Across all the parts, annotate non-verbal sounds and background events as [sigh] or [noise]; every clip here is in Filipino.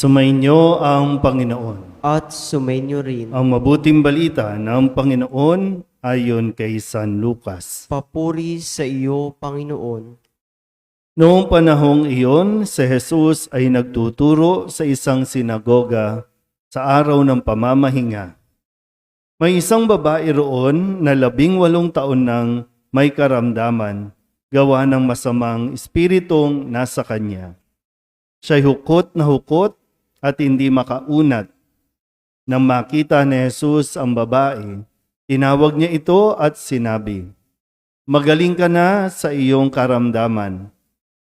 Sumainyo ang Panginoon. at sumainyo rin. Ang mabuting balita ng Panginoon ayon kay San Lucas. Papuri sa iyo, Panginoon. Noong panahong iyon, si Jesus ay nagtuturo sa isang sinagoga sa araw ng pamamahinga. May isang babae roon na labing walong taon nang may karamdaman, gawa ng masamang espiritong nasa kanya. Siya'y hukot na hukot at hindi makaunat. Nang makita ni Jesus ang babae, tinawag niya ito at sinabi, Magaling ka na sa iyong karamdaman.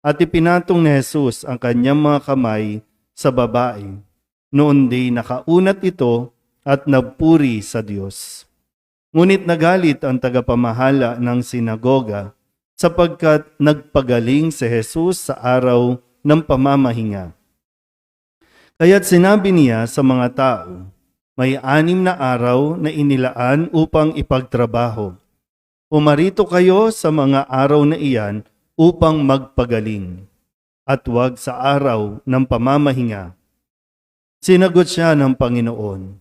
At ipinatong ni Jesus ang kanyang mga kamay sa babae. Noon di nakaunat ito at nagpuri sa Diyos. Ngunit nagalit ang tagapamahala ng sinagoga sapagkat nagpagaling si Jesus sa araw ng pamamahinga. Kaya't sinabi niya sa mga tao, may anim na araw na inilaan upang ipagtrabaho. Pumarito kayo sa mga araw na iyan upang magpagaling, at wag sa araw ng pamamahinga. Sinagot siya ng Panginoon,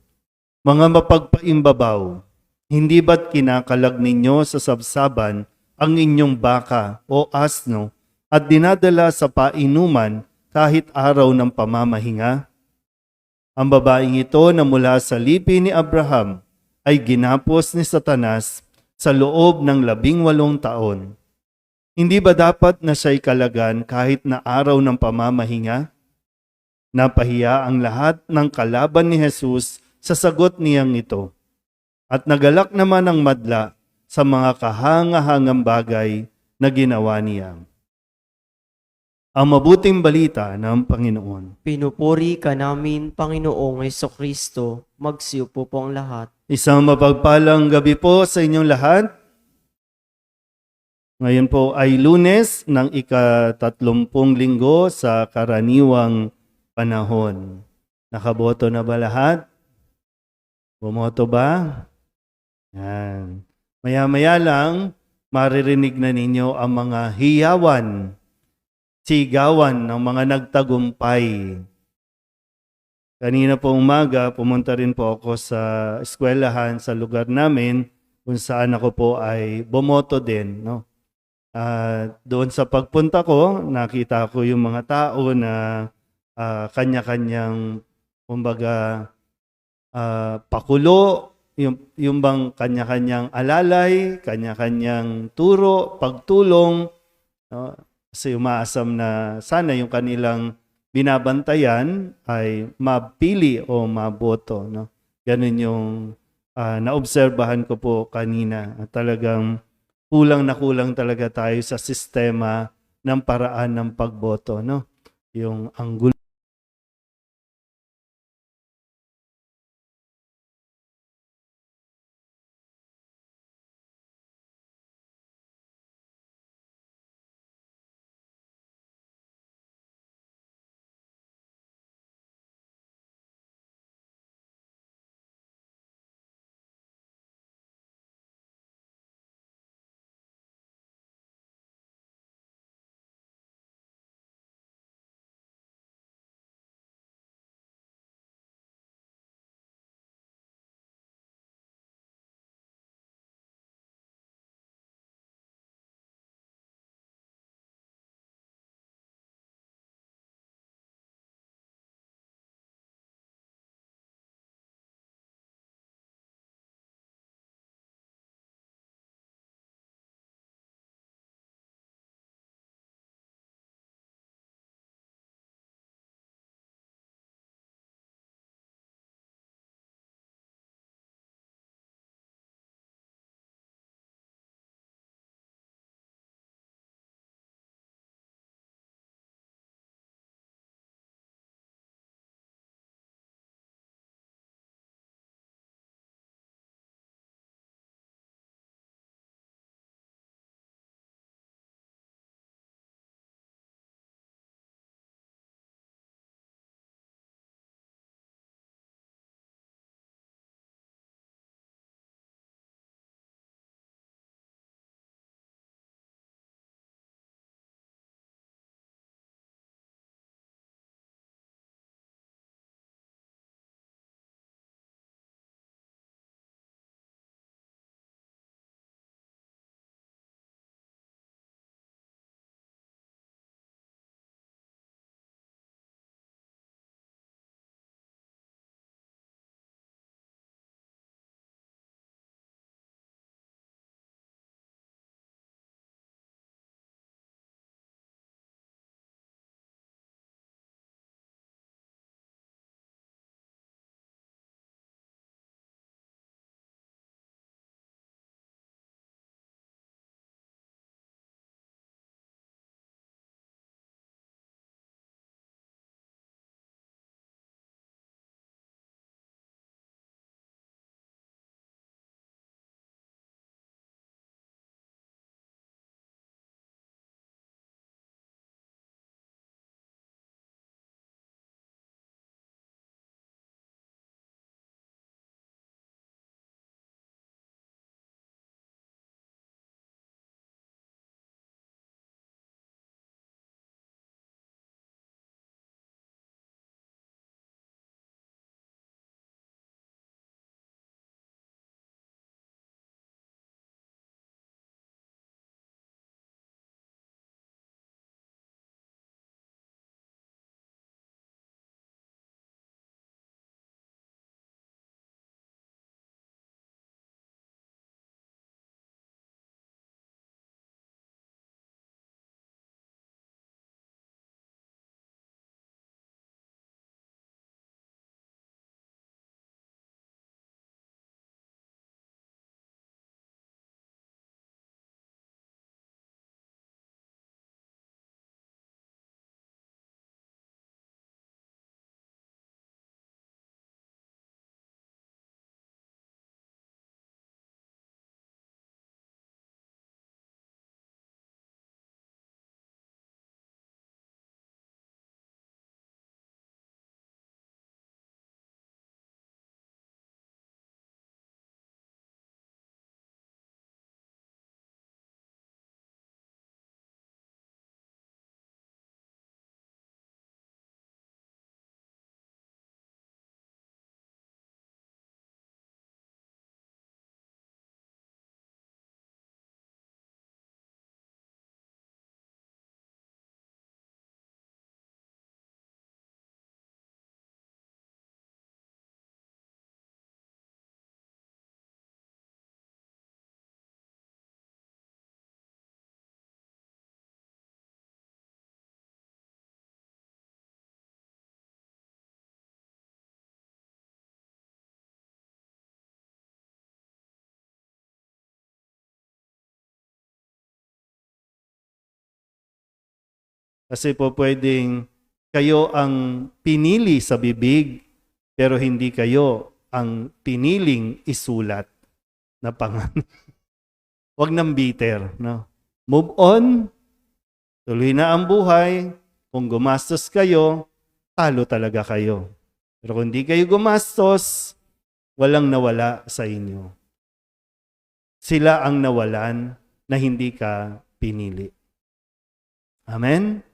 Mga mapagpaimbabaw, hindi ba't kinakalag ninyo sa sabsaban ang inyong baka o asno at dinadala sa painuman kahit araw ng pamamahinga? Ang babaeng ito na mula sa lipi ni Abraham ay ginapos ni Satanas sa loob ng labing walong taon. Hindi ba dapat na siya'y kalagan kahit na araw ng pamamahinga? Napahiya ang lahat ng kalaban ni Jesus sa sagot niyang ito. At nagalak naman ang madla sa mga kahangahangang bagay na ginawa niya. Ang mabuting balita ng Panginoon. Pinupuri ka namin, Panginoong Heso Kristo. Magsiupo po ang lahat. Isang mapagpalang gabi po sa inyong lahat. Ngayon po ay lunes ng ika-tatlumpung linggo sa karaniwang panahon. Nakaboto na ba lahat? Bumoto ba? Yan. Maya-maya lang, maririnig na ninyo ang mga hiyawan, sigawan ng mga nagtagumpay. Kanina po umaga, pumunta rin po ako sa eskwelahan sa lugar namin kung saan ako po ay bumoto din. No? Ah, doon sa pagpunta ko, nakita ko yung mga tao na ah, kanya-kanyang, kumbaga, ah, pakulo, yung, yung bang kanya-kanyang alalay, kanya-kanyang turo, pagtulong. No? Kasi umaasam na sana yung kanilang binabantayan ay mapili o maboto. No? Ganun yung ah, naobserbahan ko po kanina. Talagang kulang na kulang talaga tayo sa sistema ng paraan ng pagboto. No? Yung ang Kasi po pwedeng kayo ang pinili sa bibig, pero hindi kayo ang piniling isulat na pangalan. [laughs] Huwag nang bitter. No? Move on. Tuloy na ang buhay. Kung gumastos kayo, talo talaga kayo. Pero kung di kayo gumastos, walang nawala sa inyo. Sila ang nawalan na hindi ka pinili. Amen?